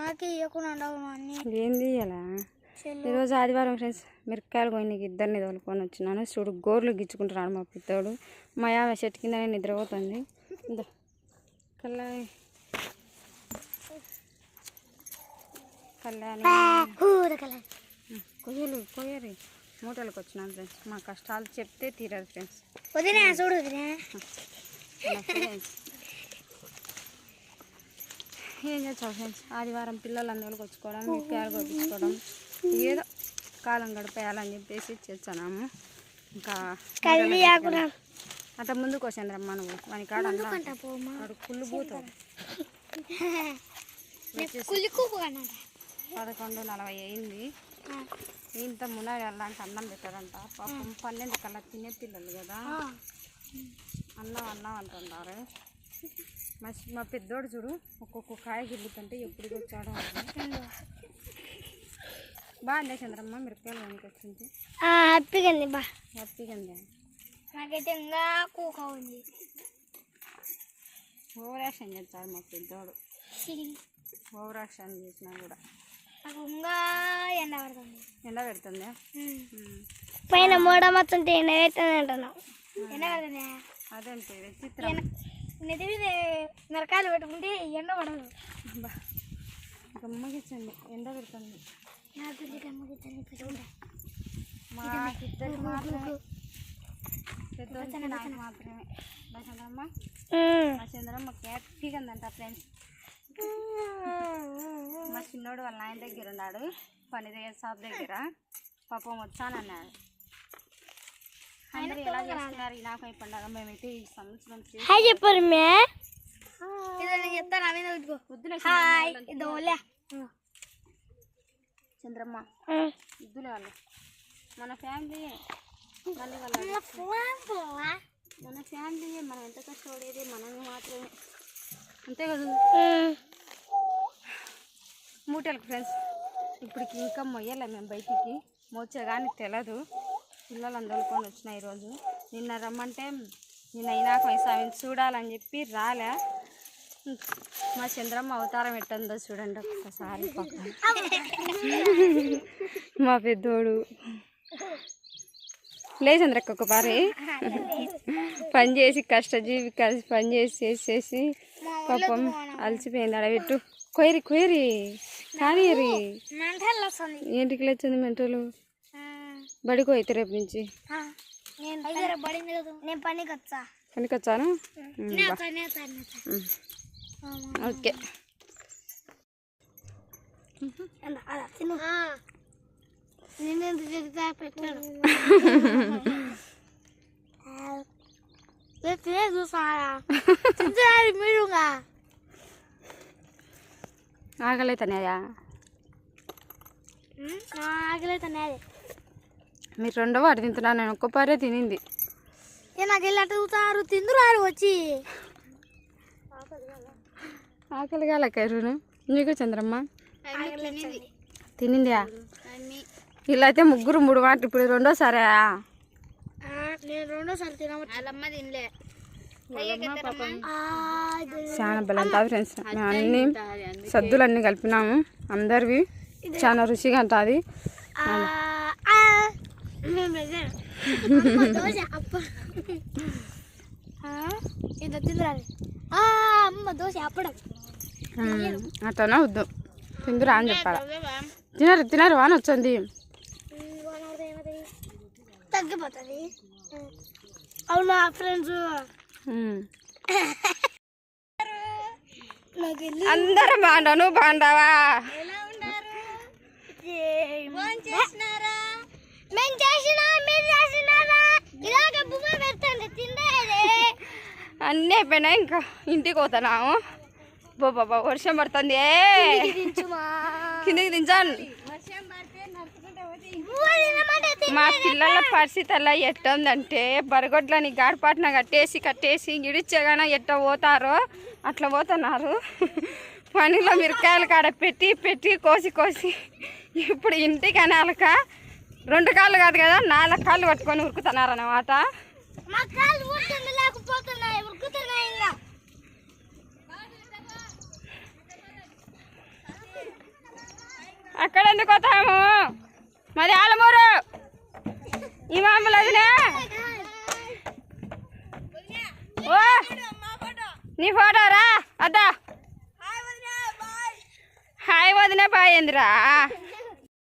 నాకే ఇవ్వకుండా ఏం తీయాలా ఈరోజు ఆదివారం ఫ్రెండ్స్ మిరపకాయలు పోయినకి ఇద్దరిని తోలుకొని వచ్చినాను. చూడు గోర్లు గిచ్చుకుంటున్నాడు మా పిత్తోడు మా యావ చెట్టు కింద నిద్రపోతుంది. ఇందో కళ్యాణి కొయ్యలు కొయ్యరి. మూటలకు వచ్చినాను ఫ్రెండ్స్. మా కష్టాలు చెప్తే తీరదు ఫ్రెండ్స్. చూడు ఫ్రెండ్స్ ఏం చేస్తావు ఫ్రెండ్స్? ఆదివారం పిల్లలు అందులోకి వచ్చుకోవడం మిరపకాయలు కొట్టించుకోవడం ఏదో కాలం గడిపేయాలని చెప్పేసి చేస్తున్నాము. ఇంకా అట్లా ముందుకు వచ్చాను రమ్మా నువ్వు. వాని కాడ వాడు కుళ్ళు కులికు పదకొండు నలభై అయింది. ఇంత మున వెళ్ళాలంటే అన్నం పెట్టారంట. పాపం పన్నెండు కల్లా తినే పిల్లలు కదా. అన్నం అన్నం అంటున్నారు. మా మా పెద్దోడు చూడు ఒక్కొక్క కాయ గిల్లుతుంటే ఎప్పుడు వచ్చాడో బాగుంది చంద్రమ్మ మిరపకాయలు కొనుకొచ్చింది హ్యాపీగా ఉంది బా. హ్యాపీగా ఉంది నాకైతే ఇంకా కూక ఉంది. ఓవర్ యాక్షన్ చేస్తాడు మా పెద్దోడు. ఓవర్ యాక్షన్ చేసినా కూడా. నాకు ఇంకా ఎండ పడుతుంది. ఎండ పెడుతుంది? పైన మూడ మొత్తం ఎండ పెడుతుంది అంటున్నావు ఎండ పడుతుంది? అదేంటి? చిత్రం. నెత్తి మీద మిరకాయలు పెట్టుకుంటే ఎండ పడదు. బా గమ్మగిచ్చండి ఎండ పెడుతుంది. మాత్రమే. పెద్దోడికి నాకు మాత్రమే. మా చంద్రమ్మ మా చంద్రమ్మ హ్యాపీగా ఉందంట ఫ్రెండ్స్ మా చిన్నోడు వాళ్ళ నాయన దగ్గర ఉన్నాడు పని దగ్గర షాప్ దగ్గర. పాపం వచ్చానన్నాడు. అందరూ ఎలా చేస్తున్నారు? ఈ నాకై పండుగ మేమైతే ఈ సంవత్సరం చేసి హాయ్ చెప్పారు మే. చెప్తాను అవి హాయ్ చంద్రమ్మ వాళ్ళు మన ఫ్యామిలీ మళ్ళీ వాళ్ళ మన ఫ్యామిలీ మనం ఎంత కష్టపడేది మనమే మాత్రమే. అంతే కదా? మూటలకు ఫ్రెండ్స్ ఇప్పటికి ఇంకా మొయ్యాలి మేము బయటికి. మోచే కానీ తెలియదు పిల్లలు అందరుకొని వచ్చినాయి ఈరోజు. నిన్న రమ్మంటే నిన్న అయినాక వయసు చూడాలని చెప్పి రాలే. మా చంద్రమ్మ అవతారం ఎట్టుందో చూడండి ఒక్కసారి మా పెద్దోడు. లే చంద్రక్క ఒకసారి పని చేసి కష్టజీవి కలిసి పని చేసి చేసి చేసి పాపం అలసిపోయింది. అడబెట్టు కొయ్యరి కొయ్యరి. వస్తుంది. ఏంటికి లేచింది మెంటలు? బడికి అయితే రేపు నుంచి? నేను పనికి వచ్చా పనికి వచ్చాను ఓకే. అలా తిను. మీరు రెండో వాటి తింటున్నాను నేను ఒక్క పారే తినింది. ఏ నాకు చూస్తారు తిందురారు వచ్చి. ఆకలి కాల కరును నీకు చంద్రమ్మ తినేది తినిందా? ఇలా అయితే ముగ్గురు మూడు వాటి ఇప్పుడు రెండోసారా? నేను రెండోసారి తినవచ్చు వాళ్ళమ్మ తినలే. చాలా బలంతా ఫ్రెండ్స్. మేము అన్ని సద్దులు అన్నీ కలిపినాము. అందరివి చాలా రుచిగా ఉంటుంది. ఇంత తిందురాలి అమ్మ దోశ అప్పడం అట్లనే వద్దు. తిందురా అని చెప్పాలి? తినరు తినరు అని వచ్చింది. తగ్గిపోతుంది. అవునా ఫ్రెండ్స్? నాకు వెళ్ళి అందరం బాగుండవు నువ్వు బాగుండావా? అన్నీ అయిపోయినాయి ఇంకా. ఇంటికి పోతున్నాము. బాబా వర్షం పడుతుంది. కిందికి దించాను మా పిల్లల పరిస్థితి అలా ఎట్టుందంటే బరగొడ్లని గాడిపాటిన కట్టేసి కట్టేసి ఇడిచేగాన ఎట్ట పోతారో అట్లా పోతున్నారు. పనిలో మిరకాయలు కాడ పెట్టి పెట్టి కోసి కోసి ఇప్పుడు ఇంటికి అనాలక రెండు కాళ్ళు కాదు కదా నాలుగు కాళ్ళు పట్టుకొని ఉరుకుతున్నారు అన్నమాట మా కాళ్ళు ఊరుతుంది లేకపోతున్నాయి ఉరుకుతున్నాయి ఇంకా. అక్కడ ఎందుకు వస్తాము? మాది ఆలమూరు? ఈ మామూలు వదినా? ఓ! నీ ఫోటో రా అద్దా. హాయ్ వదిన బాయ్. ఏందిరా